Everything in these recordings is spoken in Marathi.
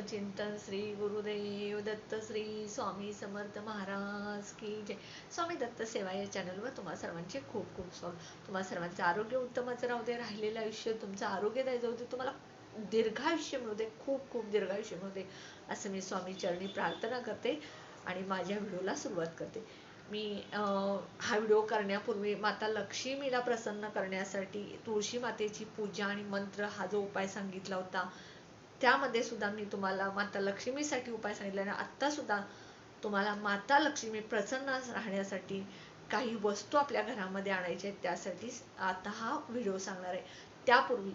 चिंतन श्री गुरुदेव दत्त श्री स्वामी समर्थ महाराज की जय. स्वामी दत्त सेवा या चॅनलवर तुम्हा सर्वांचे खूप खूप स्वागत. तुम्हा सर्वांचं आरोग्य उत्तमच राहू दे राहिलेलं आयुष्य तुमचं आरोग्यदायी जाऊ दे तुम्हाला दीर्घायुष्य मिळू दे खूप खूप दीर्घायुष्य मिळू दे असं मी स्वामी चरणी प्रार्थना करते आणि माझ्या व्हिडिओला सुरुवात करते. मी हा व्हिडिओ करण्यापूर्वी माता लक्ष्मीला प्रसन्न करण्यासाठी तुळशी मातेची पूजा आणि मंत्र हा जो उपाय सांगितला होता त्यामध्ये सुद्धा मी तुम्हाला माता लक्ष्मीसाठी उपाय सांगितले आणि आत्ता सुद्धा तुम्हाला माता लक्ष्मी प्रसन्न राहण्यासाठी काही वस्तू आपल्या घरामध्ये आणायच्या आहेत त्यासाठी आता हा व्हिडिओ सांगणार आहे. त्यापूर्वी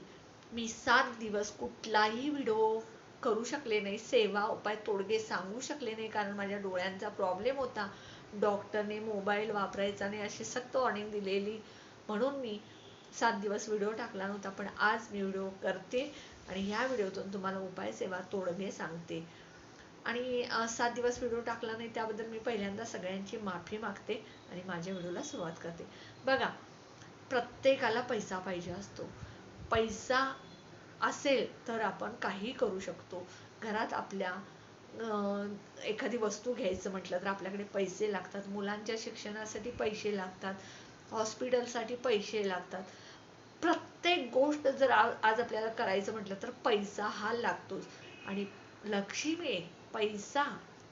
मी सात दिवस कुठलाही व्हिडिओ करू शकले नाही सेवा उपाय तोडगे सांगू शकले नाही कारण माझ्या डोळ्यांचा प्रॉब्लेम होता. डॉक्टरने मोबाईल वापरायचा नाही अशी सक्त वॉर्निंग दिलेली म्हणून मी सात दिवस व्हिडिओ टाकला नव्हता पण आज मी व्हिडिओ करते. आणि ह्या व्हिडिओतून तुम्हाला उपाय सेवा तोडगे सांगते. आणि सात दिवस व्हिडिओ टाकला नाही त्याबद्दल मी पहिल्यांदा सगळ्यांची माफी मागते आणि माझ्या व्हिडिओला सुरुवात करते. बघा प्रत्येकाला पैसा पाहिजे असतो. पैसा असेल तर आपण काही करू शकतो. घरात आपल्या एखादी वस्तू घ्यायचं म्हटलं तर आपल्याकडे पैसे लागतात. मुलांच्या शिक्षणासाठी पैसे लागतात. हॉस्पिटलसाठी पैसे लागतात. प्रत्येक गोष्ट जर आज आपल्याला करायचं म्हटलं तर पैसा हा लागतोच. आणि लक्ष्मी पैसा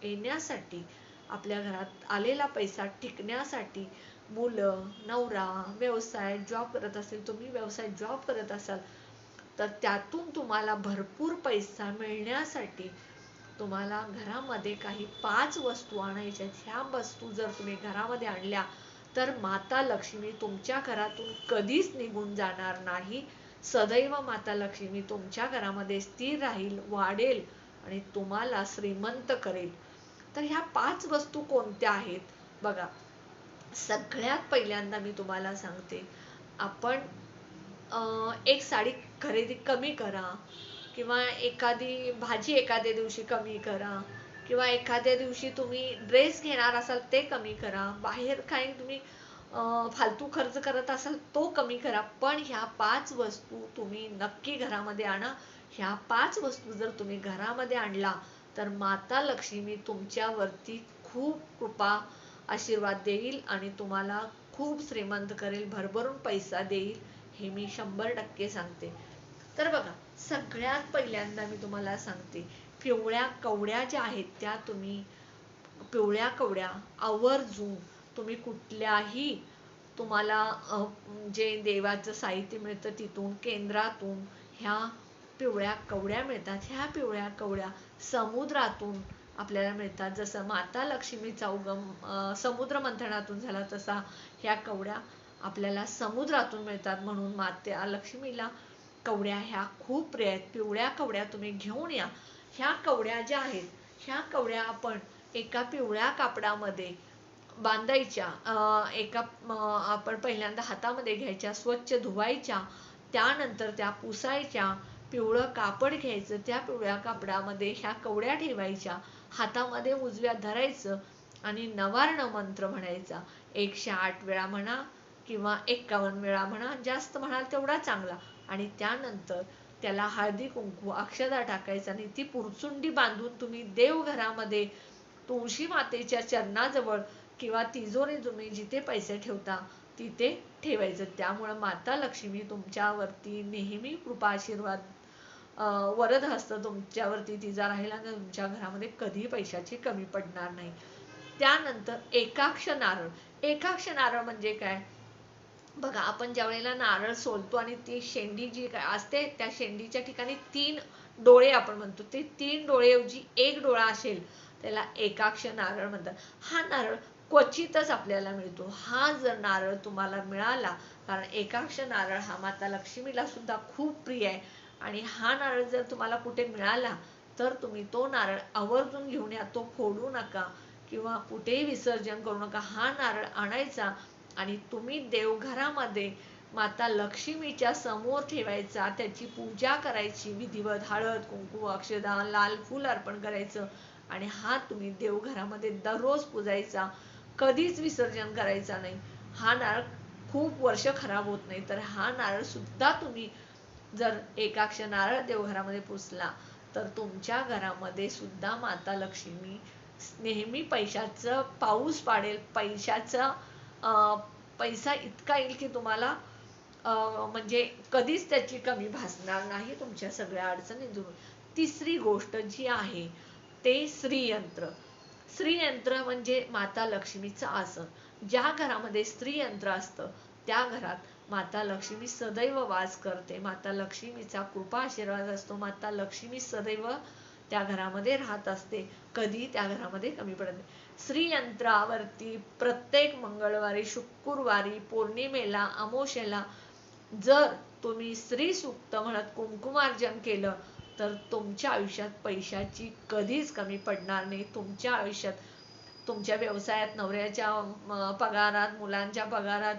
येण्यासाठी आपल्या घरात आलेला पैसा टिकण्यासाठी मुलं नवरा व्यवसाय जॉब करत असेल तुम्ही व्यवसाय जॉब करत असाल तर त्यातून तुम्हाला भरपूर पैसा मिळण्यासाठी तुम्हाला घरामध्ये काही पाच वस्तू आणायच्या ह्या वस्तू जर तुम्ही घरामध्ये आणल्या तर माता लक्ष्मी तुमच्या घरातून कधीच निघून जाणार नाही. सदैव माता लक्ष्मी तुमच्या घरामध्ये स्थिर राहील वाढेल आणि तुम्हाला श्रीमंत करेल. तर ह्या पाच वस्तू कोणत्या आहेत? बघा सगळ्यात पहिल्यांदा मी तुम्हाला सांगते आपण एक साडी खरेदी कमी करा किंवा एखादी भाजी एखाद्या दिवशी कमी करा. किंवा एखाद्या दिवशी तुम्ही ड्रेस घेणार असाल ते कमी करा. बाहेर काही तुम्ही फालतू खर्च करत असाल तो कमी करा. पण ह्या पाच वस्तू तुम्ही नक्की घरामध्ये आणा. ह्या पाच वस्तू जर तुम्ही घरामध्ये आणला तर माता लक्ष्मी तुमच्यावरती खूप कृपा आशीर्वाद देईल आणि तुम्हाला खूप श्रीमंत करेल भरभरून पैसा देईल हे मी शंभर टक्के सांगते. तर बघा सगळ्यात पहिल्यांदा मी तुम्हाला सांगते पिवळ्या कवड्या ज्या आहेत त्या तुम्ही पिवळ्या कवड्या आवर्जून तुम्ही कुठल्याही तुम्हाला जे देवाचं साहित्य मिळतं तिथून केंद्रातून ह्या पिवळ्या कवड्या मिळतात. ह्या पिवळ्या कवड्या समुद्रातून आपल्याला मिळतात. जसं माता लक्ष्मीचा उगम समुद्र मंथनातून झाला तसा ह्या कवड्या आपल्याला समुद्रातून मिळतात. म्हणून मात्या लक्ष्मीला कवड्या ह्या खूप प्रिय आहेत. पिवळ्या कवड्या तुम्ही घेऊन या. ह्या कवड्या ज्या आहेत ह्या कवड्या आपण एका पिवळ्या कापडामध्ये बांधायच्या एका आपण पहिल्यांदा हातामध्ये घ्यायच्या स्वच्छ धुवायच्या त्यानंतर त्या पुसायच्या पिवळं कापड घ्यायचं त्या पिवळ्या कापडामध्ये ह्या कवड्या ठेवायच्या हातामध्ये उजव्या धरायचं आणि नवार्ण मंत्र म्हणायचा. एकशे आठ वेळा म्हणा किंवा एक्कावन्न वेळा म्हणा जास्त म्हणाल तेवढा चांगला. आणि त्यानंतर त्याला हळदी कुंकू अक्षदा टाकायचा आणि ती पुरचुंडी बांधून तुम्ही देवघरामध्ये तुळशी मातेच्या चरणाजवळ किंवा तिजोरी तुम्ही जिथे पैसे ठेवता तिथे ठेवायचं. त्यामुळं माता लक्ष्मी तुमच्यावरती नेहमी कृपा आशीर्वाद वरद हस्त तुमच्यावरती तिचा राहिला आणि तुमच्या घरामध्ये कधी पैशाची कमी पडणार नाही. त्यानंतर एकाक्ष नारळ. एकाक्ष नारळ म्हणजे काय? बघा आपण ज्या वेळेला नारळ सोलतो आणि ती शेंडी जी असते त्या शेंडीच्या ठिकाणी तीन डोळे आपण म्हणतो. ते तीन डोळेऐवजी एक डोळा असेल त्याला एकाक्ष नारळ म्हणतात. हा नारळ क्वचितच आपल्याला मिळतो. हा जर नारळ तुम्हाला मिळाला कारण एकाक्ष नारळ हा माता लक्ष्मीला सुद्धा खूप प्रिय आहे. आणि हा नारळ जर तुम्हाला कुठे मिळाला तर तुम्ही तो नारळ आवर्जून घेऊन या. तो फोडू नका किंवा कुठेही विसर्जन करू नका. हा नारळ आणायचा आणि तुम्ही देवघरामध्ये माता लक्ष्मीच्या समोर ठेवायचा त्याची पूजा करायची विधिवत हळद कुंकू अक्षदा लाल फूल अर्पण करायचं आणि हा तुम्ही देवघरामध्ये दररोज पूजायचा. कधीच विसर्जन करायचा नाही. हा नारळ खूप वर्ष खराब होत नाही. तर हा नारळ सुद्धा तुम्ही जर एकाक्ष नारळ देवघरामध्ये पुसला तर तुमच्या घरामध्ये सुद्धा माता लक्ष्मी नेहमी पैशाचं पाऊस पाडेल पैशाचं पैसा इतका येईल की तुम्हाला म्हणजे कधीच त्याची कमी भासणार नाही तुमच्या सगळ्या अडचणी दूर तिसरी गोष्ट जी आहे ते स्त्रीयंत्र. स्त्रीयंत्र म्हणजे माता लक्ष्मीचं आसन. ज्या घरामध्ये स्त्रीयंत्र असतं त्या घरात माता लक्ष्मी सदैव वास करते. माता लक्ष्मीचा कृपा आशीर्वाद असतो. माता लक्ष्मी सदैव त्या घरामध्ये राहत असते. कधी त्या घरामध्ये कमी पडत नाही. श्रीयंत्रावरती प्रत्येक मंगळवारी शुक्रवारी पौर्णिमेला अमोशेला जर तुम्ही स्त्री सुक्त म्हणत कुंकुमार्जन केलं तर तुमच्या आयुष्यात पैशाची कधीच कमी पडणार नाही. तुमच्या आयुष्यात तुमच्या व्यवसायात नवऱ्याच्या पगारात मुलांच्या पगारात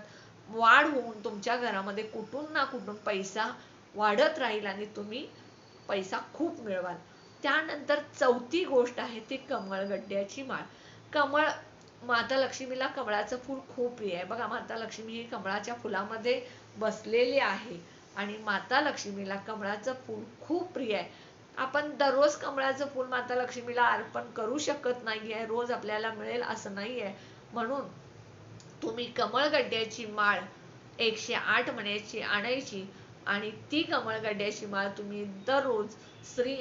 वाढ होऊन तुमच्या घरामध्ये कुठून ना कुठून पैसा वाढत राहील आणि तुम्ही पैसा खूप मिळवाल. त्यानंतर चौथी गोष्ट आहे ती कमळगड्ड्याची माळ. कमळ माता लक्ष्मीला कमळाचं फूल खूप प्रिय आहे. बघा माता लक्ष्मी ही कमळाच्या फुलामध्ये बसलेली आहे. आणि माता लक्ष्मीला कमळाचं फूल खूप प्रिय आहे. आपण दररोज कमळाचं फूल माता लक्ष्मीला अर्पण करू शकत नाहीये रोज आपल्याला मिळेल असं नाहीये म्हणून तुम्ही कमळगड्ड्याची माळ एकशे आठ मण्याची आणायची. आणि ती कमळगड्ड्याची माळ तुम्ही दररोज स्त्री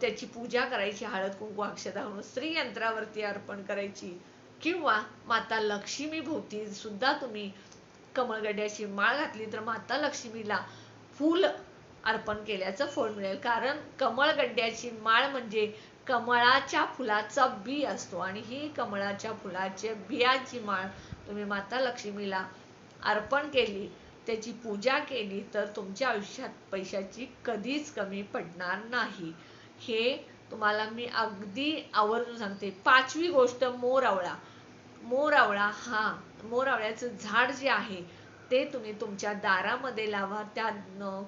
त्याची पूजा करायची हळद कुंकू अक्षता म्हणून स्त्री यंत्रावरती अर्पण करायची. किंवा माता लक्ष्मी भोवती सुद्धा तुम्ही कमळगड्ड्याची माळ घातली तर माता लक्ष्मीला फूल अर्पण केल्याचं फळ मिळेल. कारण कमळगड्ड्याची माळ म्हणजे कमळाच्या फुलाचा बी असतो. आणि ही कमळाच्या फुलाच्या बियाची माळ तुम्ही माता लक्ष्मीला अर्पण केली त्याची पूजा केली तर तुमच्या आयुष्यात पैशाची कधीच कमी पडणार नाही. हे तुम्हाला मी अगदी आवर्जून सांगते. पाचवी गोष्ट मोरावळा मोरावळा हा मोरावळ्याचं झाड जे आहे ते तुम्ही तुमच्या दारामध्ये लावा. त्या